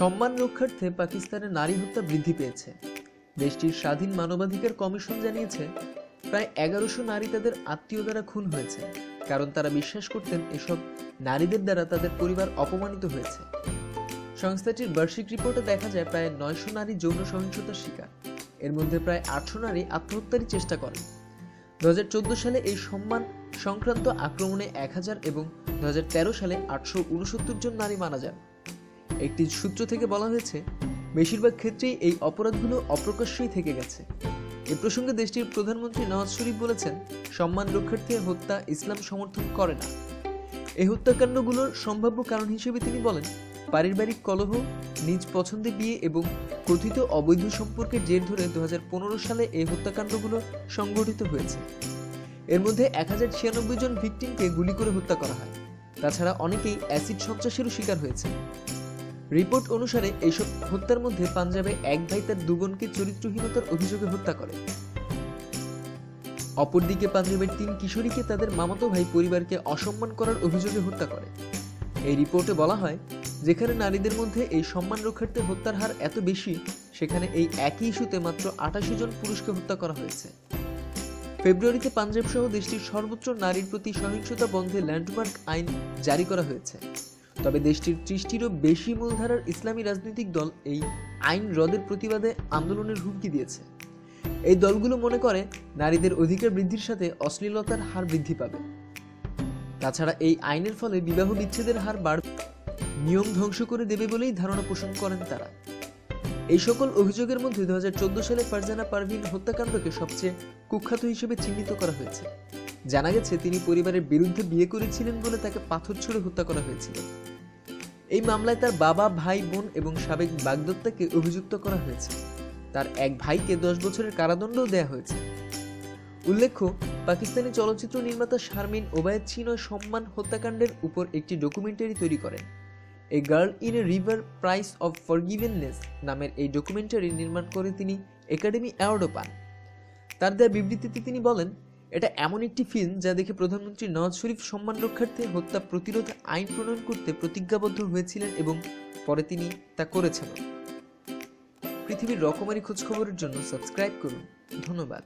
সম্মান রক্ষার্থে পাকিস্তানে নারী হত্যা বৃদ্ধি পেয়েছে। দেশটির স্বাধীন মানবাধিকার কমিশন জানিয়েছে, প্রায় এগারোশো নারী তাদের আত্মীয় দ্বারা খুন হয়েছে, কারণ তারা বিশ্বাস করতেন এসব নারীদের দ্বারা তাদের পরিবার অপমানিত হয়েছে। সংস্থাটির বার্ষিক রিপোর্টে দেখা যায় প্রায় নয়শো নারী যৌন সহিংসতার শিকার। এর মধ্যে প্রায় আটশো নারী আত্মহত্যারই চেষ্টা করেন। দু হাজার চোদ্দ সালে এই সম্মান সংক্রান্ত আক্রমণে এক হাজার এবং দু হাজার তেরো সালে আটশো উনসত্তর জন নারী মারা যান। একটি সূত্র থেকে বলা হয়েছে, বেশিরভাগ ক্ষেত্রেই এই অপরাধগুলো অপ্রকাশ্যই থেকে গেছে। এ প্রসঙ্গে দেশটির প্রধানমন্ত্রী নওয়াজ শরীফ বলেছেন, সম্মান রক্ষার্থে হত্যা ইসলাম সমর্থন করে না। এই হত্যাকাণ্ডগুলোর সম্ভাব্য কারণ হিসেবে তিনি বলেন, পারিবারিক কলহ, নিজ পছন্দে বিয়ে এবং কথিত অবৈধ সম্পর্কের জের ধরে দু হাজার পনেরো সালে এই হত্যাকাণ্ডগুলো সংঘটিত হয়েছে। এর মধ্যে এক হাজার ছিয়ানব্বই জন ভিকটিমকে গুলি করে হত্যা করা হয়। তাছাড়া অনেকেই অ্যাসিড সন্ত্রাসেরও শিকার হয়েছে রিপোর্ট অনুসারে এইসব হত্যার মধ্যে পাঞ্জাবে এক ভাই তার দুবোনকে চরিত্রহীনতার অভিযোগে হত্যা করে। অপরদিকে পাঞ্জাবের তিন কিশোরীকে তাদের মামাতো ভাই পরিবারকে অসম্মান করার অভিযোগে হত্যা করে। এই রিপোর্টে বলা হয়, যেখানে নারীদের মধ্যে এই সম্মান রক্ষার্থে হত্যার হার এত বেশি, সেখানে এই একই ইস্যুতে মাত্র আটাশি জন পুরুষকে হত্যা করা হয়েছে। ফেব্রুয়ারিতে পাঞ্জাব সহ দেশটির সর্বোচ্চ নারীর প্রতি সহিংসতা বন্ধে ল্যান্ডমার্ক আইন জারি করা হয়েছে। তবে দেশটির ত্রিশটিরও বেশি মূলধারার ইসলামী রাজনৈতিক দল এই আইন রদের প্রতিবাদে আন্দোলনের হুমকি দিয়েছে। এই দলগুলো মনে করে নারীদের অধিকার বৃদ্ধির সাথে অশ্লীলতার হার বৃদ্ধি পাবে। তাছাড়া এই আইনের ফলে বিবাহ বিচ্ছেদের হার বাড়বে। নিয়ম ধ্বংস করে দেবে বলেই ধারণা পোষণ করেন তারা। এই সকল অভিযোগের মধ্যে দু হাজার চোদ্দ সালে ফারজানা পারভিন হত্যাকাণ্ডকে সবচেয়ে কুখ্যাত হিসেবে চিহ্নিত করা হয়েছে। জানা গেছে তিনি পরিবারের বিরুদ্ধে বিয়ে করেছিলেন বলে তাকে পাথর ছুঁড়ে হত্যা করা হয়েছিল। এই মামলায় তার বাবা, ভাই, বোন এবং সাবেক বাগদত্তাকে অভিযুক্ত করা হয়েছে। তার এক ভাইকে দশ বছরের কারাদণ্ডও দেওয়া হয়েছে। উল্লেখ্য, পাকিস্তানি চলচ্চিত্র নির্মাতা শারমিন ওবায়দ চিনয় সম্মান হত্যাকাণ্ডের উপর একটি ডকুমেন্টারি তৈরি করেন। A girl in a river price of forgiveness নামের এই ডকুমেন্টারি নির্মাণ করে তিনি একাডেমি অ্যাওয়ার্ডও পান। তার দেওয়া বিবৃতিতে তিনি বলেন এটা এমন একটি ফিল্ম যা দেখে প্রধানমন্ত্রী নওয়াজ শরীফ সম্মান রক্ষার্থে হত্যা প্রতিরোধ আইন প্রণয়ন করতে প্রতিজ্ঞাবদ্ধ হয়েছিলেন এবং পরে তিনি তা করেছেন। পৃথিবীর রকমারি খোঁজখবরের জন্য সাবস্ক্রাইব করুন। ধন্যবাদ।